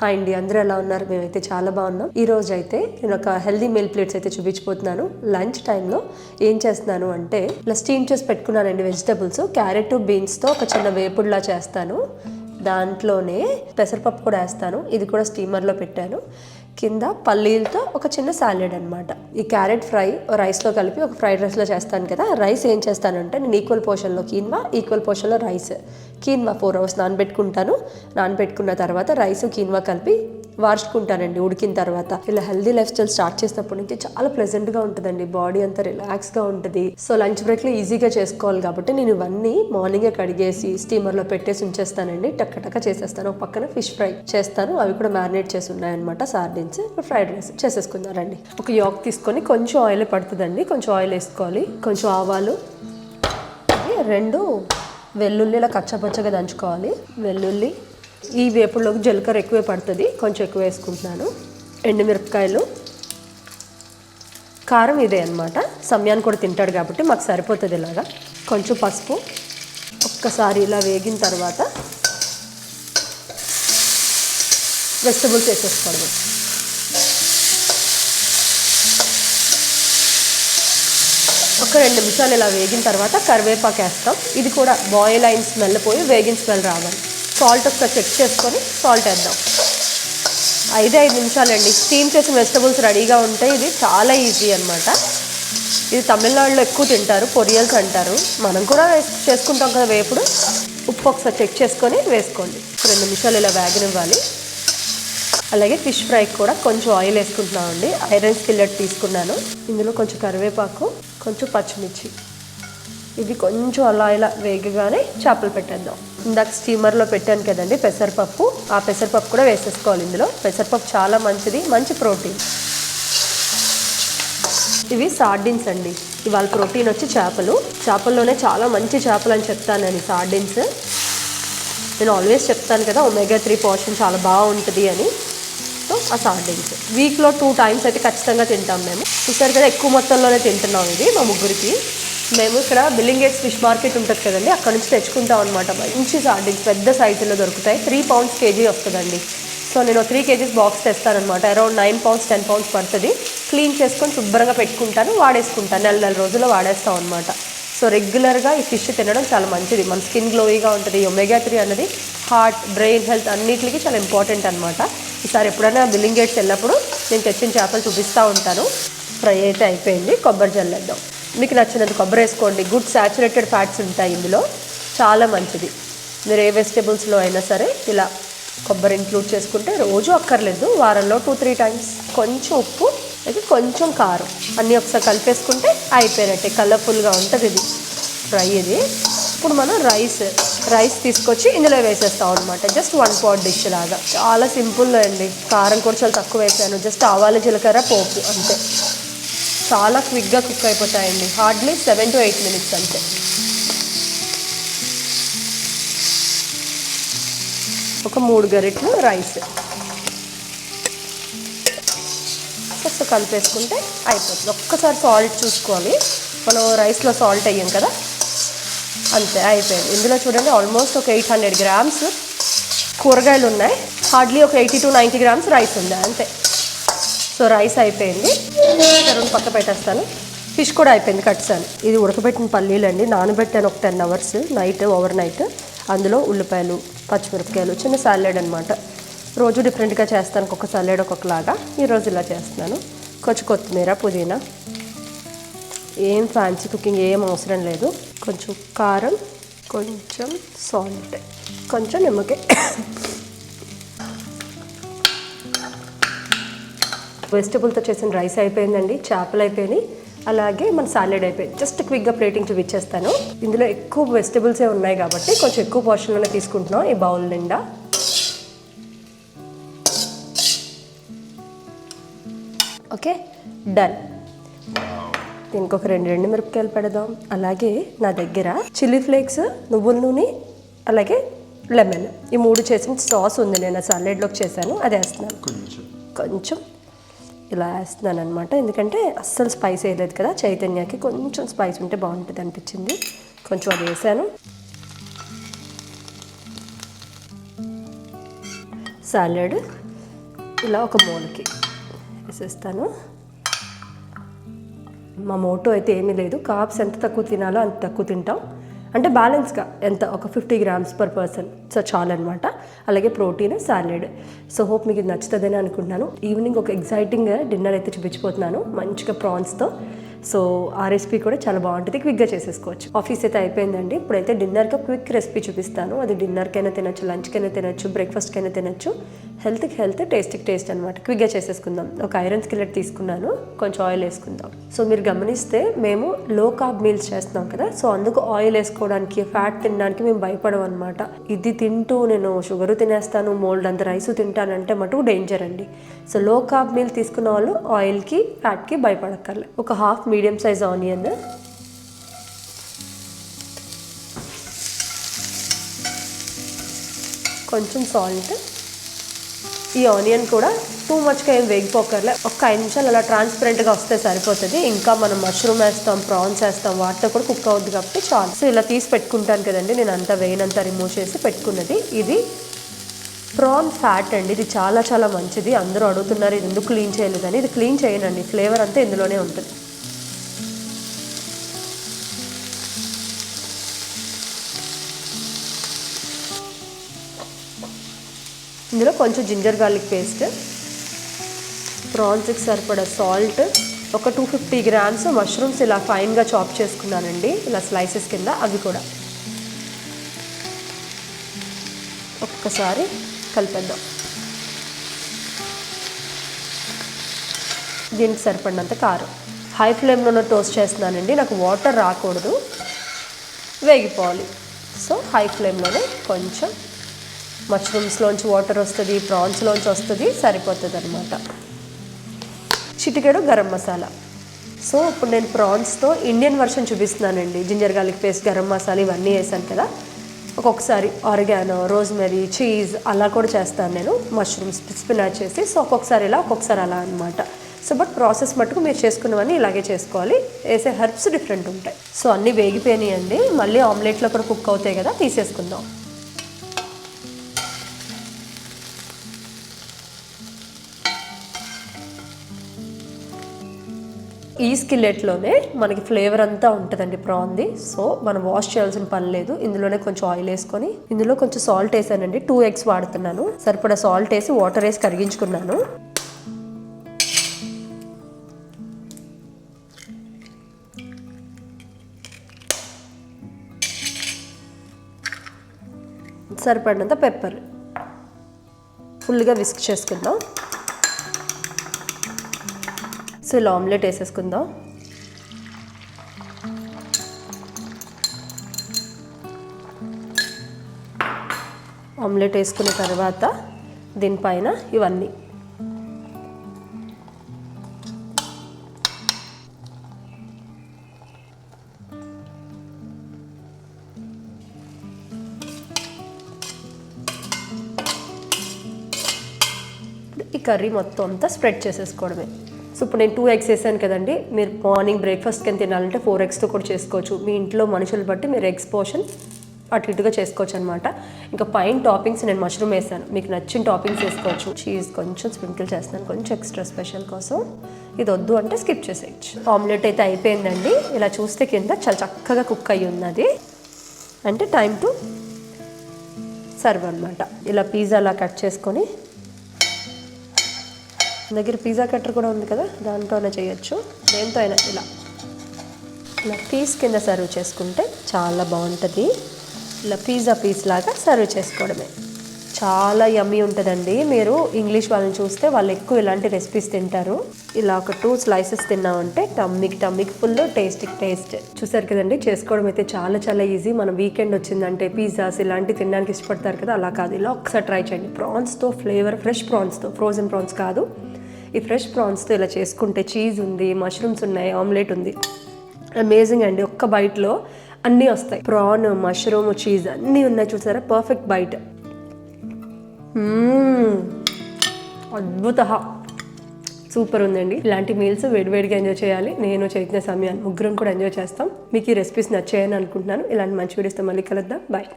Hi అండి అందరూ ఎలా ఉన్నారు? మేమైతే చాలా బాగున్నాం. ఈ రోజు అయితే నేను ఒక హెల్దీ మీల్ ప్లేట్స్ అయితే చూపించిపోతున్నాను లంచ్ టైంలో ఏం చేస్తున్నాను అంటే ఇలా స్టీమ్ చేసి పెట్టుకున్నానండి వెజిటబుల్స్. క్యారెట్ బీన్స్తో ఒక చిన్న వేపుడులా చేస్తాను. దాంట్లోనే పెసరపప్పు కూడా వేస్తాను. ఇది కూడా స్టీమర్లో పెట్టాను. కింద పల్లీలతో ఒక చిన్న సాలెడ్ అనమాట ఈ క్యారెట్ ఫ్రై రైస్లో కలిపి ఒక ఫ్రైడ్ రైస్లో చేస్తాను కదా రైస్ ఏం చేస్తానంటే నేను ఈక్వల్ పోర్షన్లో కీన్వా ఈక్వల్ పోర్షన్లో రైస్. కీన్వా ఫోర్ అవర్స్ నానబెట్టుకుంటాను. నానబెట్టుకున్న తర్వాత రైస్ కీన్వా కలిపి వార్చుకుంటానండి ఉడికిన తర్వాత. ఇలా హెల్దీ లైఫ్ స్టైల్ స్టార్ట్ చేసినప్పటి నుంచి చాలా ప్లెజెంట్గా ఉంటుందండి. బాడీ అంతా రిలాక్స్గా ఉంటుంది. సో లంచ్ బ్రేక్లో ఈజీగా చేసుకోవాలి కాబట్టి నేను ఇవన్నీ మార్నింగే కడిగేసి స్టీమర్లో పెట్టేసి ఉంచేస్తానండి. టక్క టక్క చేసేస్తాను. ఒక పక్కన ఫిష్ ఫ్రై చేస్తాను. అవి కూడా మ్యారినేట్ చేసి ఉన్నాయన్నమాట. సార్డిన్స్ ఫ్రైడ్ రైస్ చేసేసుకున్నారండి ఒక యోక్ తీసుకొని కొంచెం ఆయిల్ పడుతుందండి. కొంచెం ఆయిల్ వేసుకోవాలి. కొంచెం ఆవాలు రెండు వెల్లుల్లి ఇలా కచ్చపచ్చగా దంచుకోవాలి. వెల్లుల్లి ఈ వేపుడులోకి జీలకర్ర ఎక్కువే పడుతుంది. కొంచెం ఎక్కువ వేసుకుంటున్నాను. ఎండుమిరపకాయలు. కారం ఇదే అనమాట సమయాన్ని కూడా తింటాడు కాబట్టి మాకు సరిపోతుంది ఇలాగా. కొంచెం పసుపు. ఒక్కసారి ఇలా వేగిన తర్వాత వెజిటబుల్స్ వేసేసుకోవడం ఒక రెండు నిమిషాలు ఇలా వేగిన తర్వాత కరివేపాకు వేస్తాం. ఇది కూడా బాయిల్ అయిన స్మెల్ పోయి వేగిన స్మెల్ రావాలి. సాల్ట్ ఒకసారి చెక్ చేసుకొని సాల్ట్ వేద్దాం. ఐదే ఐదు నిమిషాలండి. స్టీమ్ చేసిన వెజిటబుల్స్ రెడీగా ఉంటాయి. ఇది చాలా ఈజీ అనమాట ఇది తమిళనాడులో ఎక్కువ తింటారు. పొరియల్స్ అంటారు. మనం కూడా చేసుకుంటాం కదా వేపుడు. ఉప్పు ఒకసారి చెక్ చేసుకొని వేసుకోండి. రెండు నిమిషాలు ఇలా వేగనివ్వాలి. అలాగే ఫిష్ ఫ్రైకి కూడా కొంచెం ఆయిల్ వేసుకుంటున్నామండి. ఐరన్ స్కిల్లెట్ తీసుకున్నాను. ఇందులో కొంచెం కరివేపాకు కొంచెం పచ్చిమిర్చి. ఇవి కొంచెం అలా ఇలా వేగగానే చేపలు పెట్టేద్దాం. ఇందాక స్టీమర్లో పెట్టాను కదండి పెసరపప్పు. ఆ పెసరపప్పు కూడా వేసేసుకోవాలి ఇందులో. పెసరపప్పు చాలా మంచిది మంచి ప్రోటీన్. ఇవి సార్డిన్స్ అండి. ఇవాళ ప్రోటీన్ వచ్చి చేపలు. చేపల్లోనే చాలా మంచి చేపలు అని చెప్తానని సార్డిన్స్. నేను ఆల్వేస్ చెప్తాను కదా ఒమేగా త్రీ పోర్షన్ చాలా బాగుంటుంది అని. సో ఆ సార్డిన్స్. వీక్లో టూ టైమ్స్ అయితే ఖచ్చితంగా తింటాం మేము. చూసారు కదా ఎక్కువ మొత్తంలోనే తింటున్నాం ఇది మా ముగ్గురికి. మేము ఇక్కడ బిల్లింగేట్స్ ఫిష్ మార్కెట్ ఉంటుంది కదండి అక్కడ నుంచి తెచ్చుకుంటాం అనమాట మంచి సార్డిన్స్ పెద్ద సైజులో దొరుకుతాయి. త్రీ పౌండ్స్ కేజీ వస్తుందండి. సో నేను three KGs box తెస్తానమాట around nine pounds ten pounds పడుతుంది. క్లీన్ చేసుకొని శుభ్రంగా పెట్టుకుంటాను వాడేసుకుంటాను. నెల నెల రోజుల్లో వాడేస్తాం అనమాట సో రెగ్యులర్గా ఈ ఫిష్ తినడం చాలా మంచిది. మన స్కిన్ గ్లోయిగా ఉంటుంది. ఒమేగా త్రీ అన్నది హార్ట్ బ్రెయిన్ హెల్త్ అన్నిటికీ చాలా ఇంపార్టెంట్ అనమాట ఈసారి ఎప్పుడైనా బిల్లింగ్ గేట్స్ వెళ్ళినప్పుడు నేను తెచ్చిన చేపలు చూపిస్తూ ఉంటాను. ఫ్రై అయితే అయిపోయింది. కొబ్బరి జల్లేద్దాం. మీకు నచ్చినంత కొబ్బరి వేసుకోండి. గుడ్ సాచురేటెడ్ ఫ్యాట్స్ ఉంటాయి ఇందులో. చాలా మంచిది. మీరు ఏ వెజిటేబుల్స్లో అయినా సరే ఇలా కొబ్బరి ఇంక్లూడ్ చేసుకుంటే రోజు అక్కర్లేదు. వారంలో టూ త్రీ టైమ్స్ కొంచెం ఉప్పు అయితే కొంచెం కారం. అన్నీ ఒకసారి కలిపేసుకుంటే అయిపోయినట్టే. కలర్ఫుల్గా ఉంటుంది ఇది. ఫ్రై ఇది. ఇప్పుడు మనం రైస్ రైస్ తీసుకొచ్చి ఇందులో వేసేస్తాం అనమాట జస్ట్ వన్ పాట్ డిష్ లాగా. చాలా సింపుల్ అండి. కారం కూడా చాలా తక్కువ వేసాను. జస్ట్ ఆవాలు జీలకర్ర పోపు అంతే. చాలా క్విక్గా కుక్ అయిపోతాయండి. Hardly seven to eight minutes అంతే. ఒక మూడు గరిటెలు రైస్. ఫస్ట్ కలిపేసుకుంటే అయిపోతుంది. ఒక్కసారి సాల్ట్ చూసుకోవాలి. మనం రైస్లో సాల్ట్ అయ్యాం కదా? అంతే అయిపోయింది. ఇందులో చూడండి ఆల్మోస్ట్ ఒక ఎయిట్ హండ్రెడ్ గ్రామ్స్ కూరగాయలు ఉన్నాయి. హార్డ్లీ ఒక eighty to ninety grams rice ఉంది అంతే. సో రైస్ అయిపోయింది. రెండు పక్క పెట్టేస్తాను. ఫిష్ కూడా అయిపోయింది కట్సాను ఇది ఉడకబెట్టిన పల్లీలు అండి నానబెట్టాను ఒక ten hours night overnight. అందులో ఉల్లిపాయలు పచ్చిమిరపకాయలు చిన్న సాలెడ్ అనమాట రోజు డిఫరెంట్గా చేస్తాను ఒక్కొక్క సాలెడ్ ఒక్కొక్కలాగా. ఈరోజు ఇలా చేస్తున్నాను. కొంచెం కొత్తిమీర పుదీనా. ఏం ఫ్యాన్సీ కుకింగ్ ఏం అవసరం లేదు. కొంచెం కారం కొంచెం సాల్ట్ కొంచెం నిమ్మకాయ. వెజిటబుల్తో చేసిన రైస్ అయిపోయిందండి చేపలు అయిపోయినాయి. అలాగే మన సాలెడ్ అయిపోయింది. జస్ట్ క్విక్గా ప్లేటింగ్ చూపించేస్తాను ఇందులో ఎక్కువ వెజిటబుల్సే ఉన్నాయి కాబట్టి కొంచెం ఎక్కువ పోర్షన్లోనే తీసుకుంటున్నాం ఈ బౌల్ నిండా. ఓకే డన్ దీనికి ఒక రెండు రెండు మిరపకాయలు పెడదాం. అలాగే నా దగ్గర చిల్లీ ఫ్లేక్స్ నువ్వుల నూనె అలాగే లెమన్ ఈ మూడు చేసిన సాస్ ఉంది. నేను సాలెడ్లోకి చేశాను. అది వేస్తున్నాను. కొంచెం. ఇలా వేస్తున్నాను అనమాట ఎందుకంటే అస్సలు స్పైస్ వేయలేదు కదా చైతన్యకి. కొంచెం స్పైస్ ఉంటే బాగుంటుంది అనిపించింది. కొంచెం అది వేసాను. సాలడ్ ఇలా ఒక మూలకి వేసేస్తాను. మా మోటో అయితే ఏమీ లేదు. కాప్స్ ఎంత తక్కువ తినాలో అంత తక్కువ తింటాం. అంటే బ్యాలెన్స్గా ఎంత? ఒక fifty grams per person so చాలన్నమాట. అలాగే ప్రోటీన్ సాలెడ్. సో హోప్ మీకు ఇది నచ్చుతుందని అనుకుంటున్నాను. ఈవినింగ్ ఒక ఎగ్జైటింగ్ డిన్నర్ uh, అయితే చూపించిపోతున్నాను మంచిగా ప్రాన్స్తో సో ఆ రెసిపీ కూడా చాలా బాగుంటుంది. క్విక్గా చేసేసుకోవచ్చు. ఆఫీస్ అయితే అయిపోయిందండి. ఇప్పుడైతే డిన్నర్కి క్విక్ రెసిపీ చూపిస్తాను. అది డిన్నర్కైనా తినచ్చు లంచ్కైనా తినచ్చు బ్రేక్ఫాస్ట్కైనా తినచ్చు. హెల్త్కి హెల్త్ టేస్ట్కి టేస్ట్ అనమాట క్విక్గా చేసేసుకుందాం. ఒక ఐరన్ స్కిల్లెట్ తీసుకున్నాను. కొంచెం ఆయిల్ వేసుకుందాం. సో మీరు గమనిస్తే మేము లో కార్బ్ మీల్స్ చేస్తున్నాం కదా సో అందుకు ఆయిల్ వేసుకోవడానికి ఫ్యాట్ తినడానికి మేము భయపడం అనమాట ఇది తింటూ నేను షుగర్ తినేస్తాను మోల్డ్ అంత రైస్ తింటానంటే మటుకు డేంజర్ అండి. సో లో కార్బ్ మీల్ తీసుకున్న వాళ్ళు ఆయిల్కి ఫ్యాట్కి భయపడక్కర్లే. ఒక హాఫ్ మీడియం సైజ్ ఆనియన్ కొంచెం సాల్ట్ ఈ ఆనియన్ కూడా టూ మచ్గా ఏం వేగిపోకర్లే ఒక్క ఐదు నిమిషాలు అలా ట్రాన్స్పరెంట్గా వస్తే సరిపోతుంది. ఇంకా మనం మష్రూమ్ వేస్తాం ప్రాన్స్ వేస్తాం వాటితో కూడా కుక్ అవుద్ది కాబట్టి చాలు. సో ఇలా తీసి పెట్టుకుంటాను కదండి. నేను అంతా వేయనంతా రిమూవ్ చేసి పెట్టుకున్నది. ఇది ప్రాన్ ఫ్యాట్ అండి. ఇది చాలా చాలా మంచిది. అందరూ అడుగుతున్నారు ఇది ఎందుకు క్లీన్ చేయలేదని? ఇది క్లీన్ చేయనండి. ఫ్లేవర్ అంతా ఇందులోనే ఉంటుంది. ఇందులో కొంచెం జింజర్ గార్లిక్ పేస్ట్ ప్రాన్స్కి సరిపడా సాల్ట్ ఒక టూ ఫిఫ్టీ గ్రామ్స్ మష్రూమ్స్ ఇలా ఫైన్గా చాప్ చేసుకున్నానండి ఇలా స్లైసెస్ కింద అవి కూడా. ఒక్కసారి కలిపేద్దాం. దీనికి సరిపడినంత కారం. హై ఫ్లేమ్లోనే టోస్ట్ చేస్తున్నానండి నాకు వాటర్ రాకూడదు. వేగిపోవాలి. సో హై ఫ్లేమ్లోనే కొంచెం మష్రూమ్స్లోంచి వాటర్ వస్తుంది ప్రాన్స్లోంచి వస్తుంది సరిపోతుంది అనమాట చిటికెడు గరం మసాలా. సో ఇప్పుడు నేను ప్రాన్స్తో ఇండియన్ వర్షన్ చూపిస్తున్నానండి. Ginger garlic paste garam masala ఇవన్నీ వేసాను కదా. ఒక్కొక్కసారి ఆర్గానో రోజ్మెరీ చీజ్ అలా కూడా చేస్తాను నేను. మష్రూమ్స్ స్పినాచ్ చేసి సో ఒక్కొక్కసారి ఇలా ఒక్కొక్కసారి అలా అనమాట సో బట్ ప్రాసెస్ మటుకు మీరు చేసుకున్నవన్నీ ఇలాగే చేసుకోవాలి. వేసే హెర్బ్స్ డిఫరెంట్ ఉంటాయి. సో అన్నీ వేగిపోయినాయండి. మళ్ళీ ఆమ్లెట్లో కూడా కుక్ అవుతాయి కదా తీసేసుకుందాం. ఈ స్కిల్లెట్లోనే మనకి ఫ్లేవర్ అంతా ఉంటుందండి ప్రాన్ది. సో మనం వాష్ చేయాల్సిన పని లేదు. ఇందులోనే కొంచెం ఆయిల్ వేసుకొని ఇందులో కొంచెం సాల్ట్ వేసానండి. టూ ఎగ్స్ వాడుతున్నాను. సరిపడా సాల్ట్ వేసి వాటర్ వేసి కరిగించుకున్నాను. సరిపడినంత పెప్పర్. ఫుల్గా విస్క్ చేసుకుందాం. సో ఇలా ఆమ్లెట్ వేసేసుకుందాం. ఆమ్లెట్ వేసుకున్న తర్వాత దీనిపైన ఇవన్నీ. ఈ కర్రీ మొత్తం అంతా స్ప్రెడ్ చేసేసుకోవడమే. సో ఇప్పుడు నేను టూ ఎగ్స్ వేసాను కదండి మీరు మార్నింగ్ బ్రేక్ఫాస్ట్ కింద తినాలంటే ఫోర్ ఎగ్స్తో కూడా చేసుకోవచ్చు. మీ ఇంట్లో మనుషులు బట్టి మీరు ఎగ్స్ పోర్షన్ అటు ఇటుగా చేసుకోవచ్చు అనమాట ఇంకా పైన టాపింగ్స్ నేను మష్రూమ్ వేసాను మీకు నచ్చిన టాపింగ్స్ వేసుకోవచ్చు. చీజ్ కొంచెం స్ప్రింకిల్ చేస్తాను కొంచెం ఎక్స్ట్రా స్పెషల్ కోసం. ఇది వద్దు అంటే స్కిప్ చేసేయచ్చు. ఆమ్లెట్ అయితే అయిపోయిందండి. ఇలా చూస్తే కింద చాలా చక్కగా కుక్ అయ్యి ఉన్నది. అంటే టైం టు సర్వ్ అనమాట ఇలా పిజ్జా అలా కట్ చేసుకొని దగ్గర పిజ్జా కట్టర్ కూడా ఉంది కదా దాంతోనే చేయొచ్చు. దేంతో అయినా ఇలా. ఇలా పీస్ కింద సర్వ్ చేసుకుంటే చాలా బాగుంటుంది. ఇలా పిజ్జా పీస్ లాగా సర్వ్ చేసుకోవడమే. చాలా యమ్మీ ఉంటుందండి. మీరు ఇంగ్లీష్ వాళ్ళని చూస్తే వాళ్ళు ఎక్కువ ఇలాంటి రెసిపీస్ తింటారు. ఇలా ఒక టూ స్లైసెస్ తిన్నామంటే టమ్మికి టమ్మిక్ ఫుల్ టేస్ట్కి టేస్ట్. చూసారు కదండి చేసుకోవడం అయితే చాలా చాలా ఈజీ. మన వీకెండ్ వచ్చిందంటే పిజ్జాస్ ఇలాంటివి తినడానికి ఇష్టపడతారు కదా అలా కాదు. ఇలా ఒకసారి ట్రై చేయండి. ప్రాన్స్తో ఫ్లేవర్ ఫ్రెష్ ప్రాన్స్తో ఫ్రోజన్ ప్రాన్స్ కాదు. ఈ ఫ్రెష్ ప్రాన్స్తో ఇలా చేసుకుంటే చీజ్ ఉంది మష్రూమ్స్ ఉన్నాయి ఆమ్లెట్ ఉంది. అమేజింగ్ అండి. ఒక్క బైట్లో అన్నీ వస్తాయి. ప్రాన్ మష్రూమ్ చీజ్ అన్నీ ఉన్నాయి చూసారా? పర్ఫెక్ట్ బైట్ అద్భుత. సూపర్ ఉందండి. ఇలాంటి మీల్స్ వేడివేడిగా ఎంజాయ్ చేయాలి. నేను చైతన్య సమయాన్ని ముగ్గురం కూడా ఎంజాయ్ చేస్తాం. మీకు ఈ రెసిపీస్ నచ్చాయని అనుకుంటున్నాను. ఇలాంటి మంచి వీడియోస్తో మళ్ళీ కలుద్దాం. బాయ్